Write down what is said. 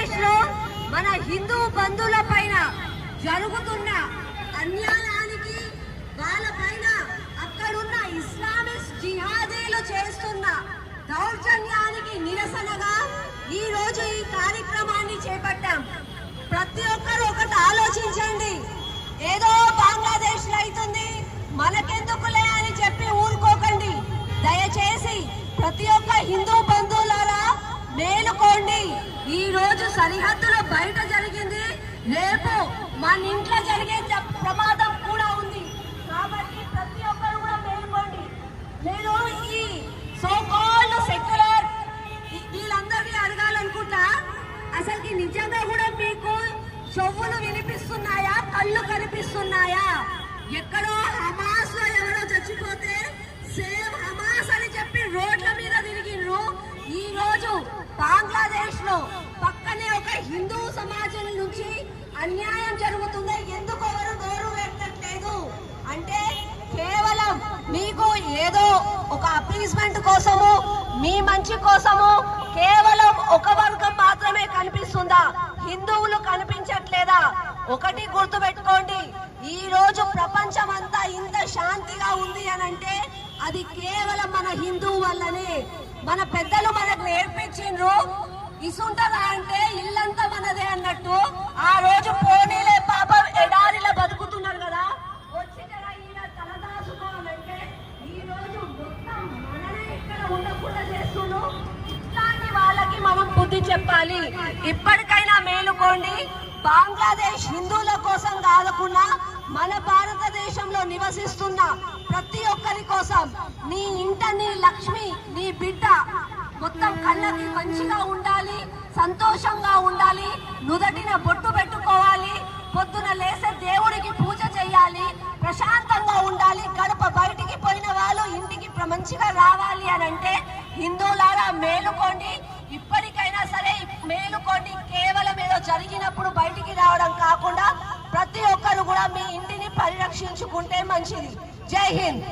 ఆంధ్రప్రదేశ్లో మన హిందూ బంధువుల పైన జరుగుతున్న అన్యాయానికి వాళ్ళ పైన అక్కడున్న ఇస్లామిస్ట్ జిహాదీలు చేస్తున్న దౌర్జన్యానికి నిరసనగా ఈ రోజు ఈ కార్యక్రమాన్ని చేపట్టాం. ప్రతి ఒక్కరు ఒకటి ఆలోచించండి. ఏదో బంగ్లాదేశ్లో అవుతుంది. మనకెందుకులే అని చెప్పి ఊరుకోకండి. దయచేసి ప్రతి ఒక్క హిందూ సరిహద్దులో బయట జరిగింది. రేపు మన ఇంట్లో జరిగే ప్రమాదం కూడా ఉంది. కాబట్టి ప్రతి ఒక్కరు కూడా మేల్కోండి. నేను ఈ సో కాల్డ్ సెక్యులర్ వీళ్ళందరినీ అడగాలనుకుంటా అసలుకి నిజంగా కూడా మీకు చెవులు వినిపిస్తున్నాయా? కళ్ళు కనిపిస్తున్నాయా? ఎక్కడో హమాస్లో ఎవరో చచ్చిపోతే సేమ్ హమాస్ అని చెప్పి రోడ్ల మీద తిరిగిండ్రు. ఈ రోజు బంగ్లాదేశ్లో హిందూ సమాజం నుంచి అన్యాయం జరుగుతుంది. ఎందుకు ఎవరు నోరు పెట్టట్లేదు అంటే కేవలం మీకు ఏదో ఒక అపీస్మెంట్ కోసము మీ మంచి కోసము కేవలం ఒక వర్గం మాత్రమే కనిపిస్తుందా? హిందువులు కనిపించట్లేదా? ఒకటి గుర్తుపెట్టుకోండి. ఈ రోజు ప్రపంచం అంతా ఇంత శాంతిగా ఉంది అని అంటే అది కేవలం మన హిందువు వల్లనే. మన పెద్దలు మనకు నేర్పించిండ్రు. ఇసుంటదా అంటే ఇల్లంతా మనదే అన్నట్టు. ఆ రోజు పోనీలే పాపం ఎడారిలో బతుకుతున్నారు కదా. వచ్చి ఈయన ఈ రోజు మొత్తం మననే ఇక్కడ ఉండకుండా ఇట్లాంటి వాళ్ళకి మనం బుద్ధి చెప్పాలి. ఇప్పటికైనా మేలుకోండి. బంగ్లాదేశ్ హిందువుల కోసం కాదకుండా మన భారతదేశంలో నివసిస్తున్న ప్రతి ఒక్కరి కోసం. నీ ఇంట నీ లక్ష్మి నీ బిడ్డ మంచిగా ఉండాలి సంతోషంగా ఉండాలి నుదటిన బొట్టు పెట్టుకోవాలి పొద్దున లేసే దేవుడికి పూజ చేయాలి ప్రశాంతంగా ఉండాలి గడప బయటికి పోయిన వాళ్ళు ఇంటికి మంచిగా రావాలి అని అంటే హిందువులారా మేలుకోండి. ఇప్పటికైనా సరే మేలుకోండి. కేవలం ఏదో జరిగినప్పుడు బయటికి రావడం కాకుండా ప్రతి ఒక్కరు కూడా మీ ఇంటిని పరిరక్షించుకుంటే మంచిది. జై హింద్.